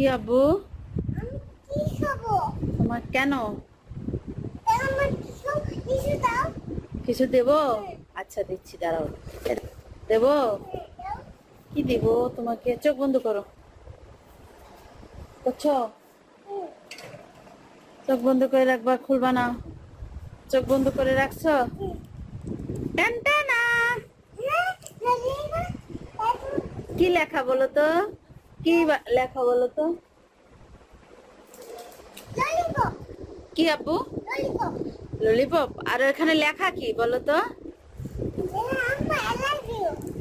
কি আব্বু? খাব? তোমার কেন? কিছু দেব? আচ্ছা দিচ্ছি দাঁড়াও। দেব? কি দেব তোমাকে? চোখ বন্ধ করো। করছ? চোখ বন্ধ করে রাখবা খুলবা না। চোখ বন্ধ করে রাখছো। কি লেখা বলো তো? কি লেখা বলো তো কি আব্বু? ললিপপ আর এখানে লেখা কি বলো তো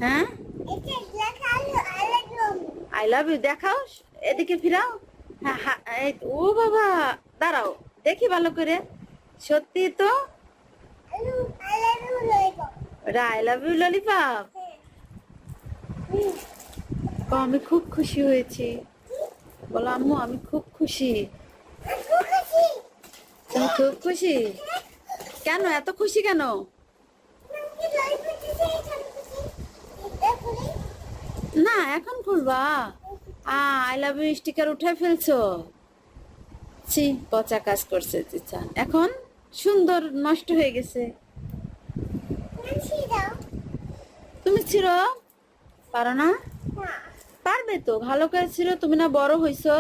হ্যাঁ? আই লাভ ইউ দেখাও এদিকে ফিরাও। হ্যাঁ ও বাবা দাঁড়াও দেখি ভালো করে। সত্যি তো? আই লাভ ইউ ললিপপ ও, আমি খুব খুশি হয়েছি। বলো আম্মু আমি খুব খুশি। তুমি খুব খুশি? কেন? এত খুশি কেন? না এখন খুলবা। আই লাভ ইউ স্টিকার উঠে ফেলছো। ছি পচা কাজ করছে চিচা এখন সুন্দর নষ্ট হয়ে গেছে। তুমি ছিল পারো না? না তো? ভালো করে ছিল তুমি না বড় হইছো?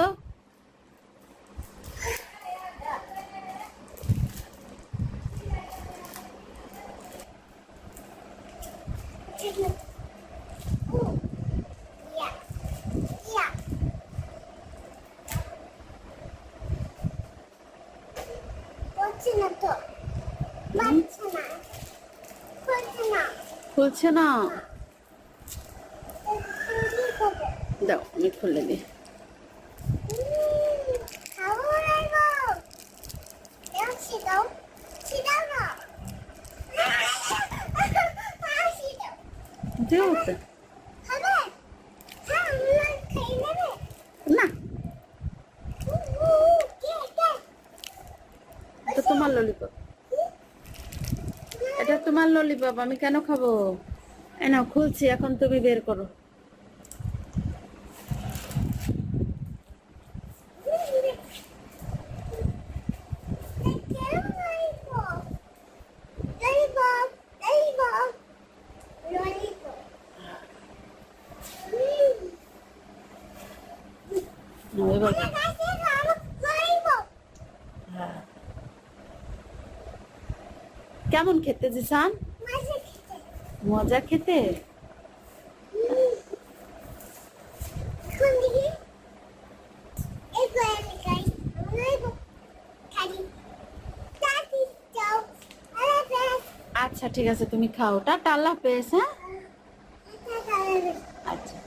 খুলছে না কি করবে দাও, আমি খুলে দিই। না। এটা তোমার ললিপপ এটা তোমার ললিপপ আমি কেন খাব? এই নাও, খুলছি, এখন তুমি বের করো। এবার হ্যাঁ। কেমন খেতে, জিসান? মজা খেতে? আচ্ছা ঠিক আছে, তুমি খাও। টাটা, আল্লাহ হাফেজ হ্যাঁ? আচ্ছা।